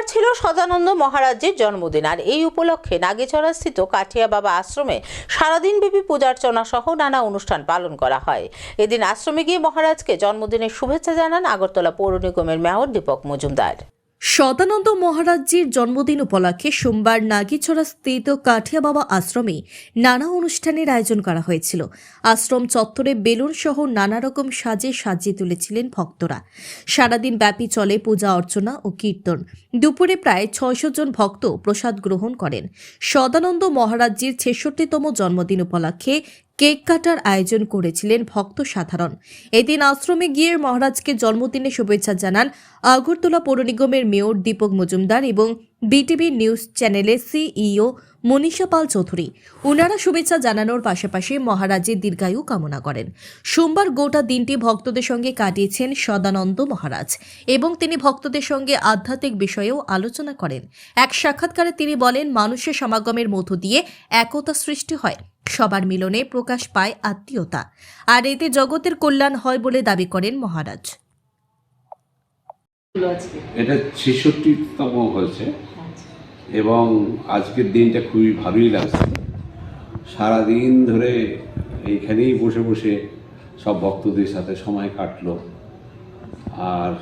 সোমবার ছিল সদানন্দ মহারাজের জন্মদিন আর এই উপলক্ষে নাগেছড়াস্থিত কাঠিয়া বাবা আশ্রমে সারাদিন ব্যাপী পূজার্চনা সহ নানা অনুষ্ঠান পালন করা হয়। এদিন আশ্রমে গিয়ে মহারাজকে জন্মদিনের শুভেচ্ছা জানান আগরতলা পৌর নিগমের মেয়র দীপক মজুমদার। সদানন্দ মহারাজজির জন্মদিন উপলক্ষে সোমবার নাগিছড়া স্থিত কাঠিয়া বাবা আশ্রমে নানা অনুষ্ঠানের আয়োজন করা হয়েছিল। আশ্রম চত্বরে বেলুন সহ নানা রকম সাজে সাজিয়ে তুলেছিলেন ভক্তরা। সারাদিন ব্যাপী চলে পূজা, অর্চনা ও কীর্তন। দুপুরে প্রায় ছয়শো জন ভক্ত প্রসাদ গ্রহণ করেন। সদানন্দ মহারাজজির ছেষট্টিতম জন্মদিন উপলক্ষে কেক কাটার আয়োজন করেছিলেন ভক্ত সাধারণ। এদিন আশ্রমে গিয়ে মহারাজকে জন্মদিনে শুভেচ্ছা জানান আগরতলা পৌর নিগমের মেয়র দীপক মজুমদার এবং বিটিভি নিউজ চ্যানেলের সিইও মনীষা পাল চৌধুরী। উনারা শুভেচ্ছা জানানোর পাশাপাশি মহারাজের দীর্ঘায়ু কামনা করেন। সোমবার গোটা দিনটি ভক্তদের সঙ্গে কাটিয়েছেন সদানন্দ মহারাজ এবং তিনি ভক্তদের সঙ্গে আধ্যাত্মিক বিষয়েও আলোচনা করেন। এক সাক্ষাৎকারে তিনি বলেন, মানুষের সমাগমের মধ্য দিয়ে একতা সৃষ্টি হয়। সবার মিলনে প্রকাশ পায় আত্মীয়তা। আর এতে জগতের কল্যাণ হয় বলে দাবি করেন মহারাজ। এটা ছেষট্টিতম হয়েছে। এবং আজকের দিনটা খুবই ভালোই লাগছে। সারাদিন ধরে এইখানেই বসে বসে সব ভক্তদের সাথে সময় কাটলো। আর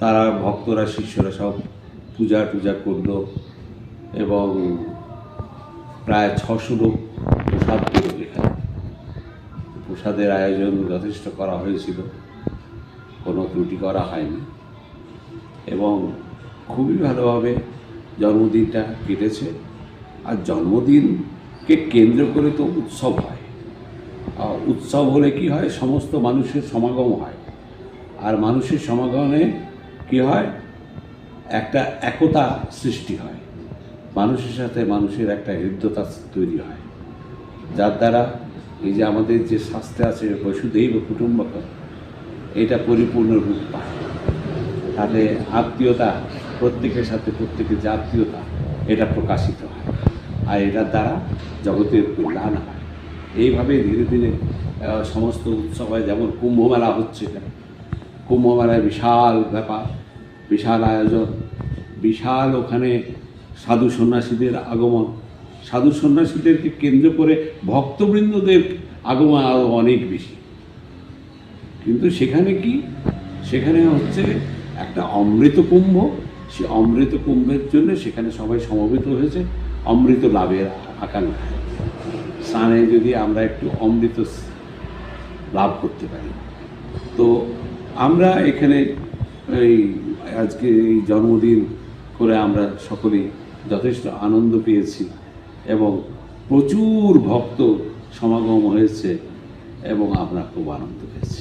তারা ভক্তরা, শিষ্যরা সব পূজা টুজা করল। এবং প্রায় ছশো লোক প্রসাদের আয়োজন যথেষ্ট করা হয়েছিল। কোনো ত্রুটি করা হয়নি। এবং খুবই ভালোভাবে জন্মদিনটা কেটেছে। আর জন্মদিনকে কেন্দ্র করে তো উৎসব হয়। আর উৎসব হলে কি হয়? সমস্ত মানুষের সমাগম হয়। আর মানুষের সমাগমে কি হয়? একটা একতা সৃষ্টি হয়। মানুষের সাথে মানুষের একটা হৃদ্যতা তৈরি হয়। যার দ্বারা এই যে আমাদের যে স্বাস্থ্য আছে বসুদৈব কুটুম্বক, এটা পরিপূর্ণ রূপ পায়। তাহলে আত্মীয়তা, প্রত্যেকের সাথে প্রত্যেকের যে আত্মীয়তা, এটা প্রকাশিত হয়। আর এটার দ্বারা জগতের কল্যাণ হয়। এইভাবে ধীরে ধীরে সমস্ত উৎসব হয় যেমন কুম্ভমেলা হচ্ছে কুম্ভমেলায় বিশাল ব্যাপার, বিশাল আয়োজন, বিশাল ওখানে সাধু সন্ন্যাসীদের আগমন সাধু সন্ন্যাসীদেরকে কেন্দ্র করে ভক্তবৃন্দদের আগমন আরও অনেক বেশি। কিন্তু সেখানে কি? সেখানে হচ্ছে একটা অমৃত কুম্ভ। সে অমৃত কুম্ভের জন্য সেখানে সবাই সমবেত হয়েছে। অমৃত লাভের আকাঙ্ক্ষায় স্নানে যদি আমরা একটু অমৃত লাভ করতে পারি। তো আমরা এখানে এই আজকে এই জন্মদিন করে আমরা সকলেই যথেষ্ট আনন্দ পেয়েছি। এবং প্রচুর ভক্ত সমাগম হয়েছে এবং আমরা খুব আনন্দ পেয়েছি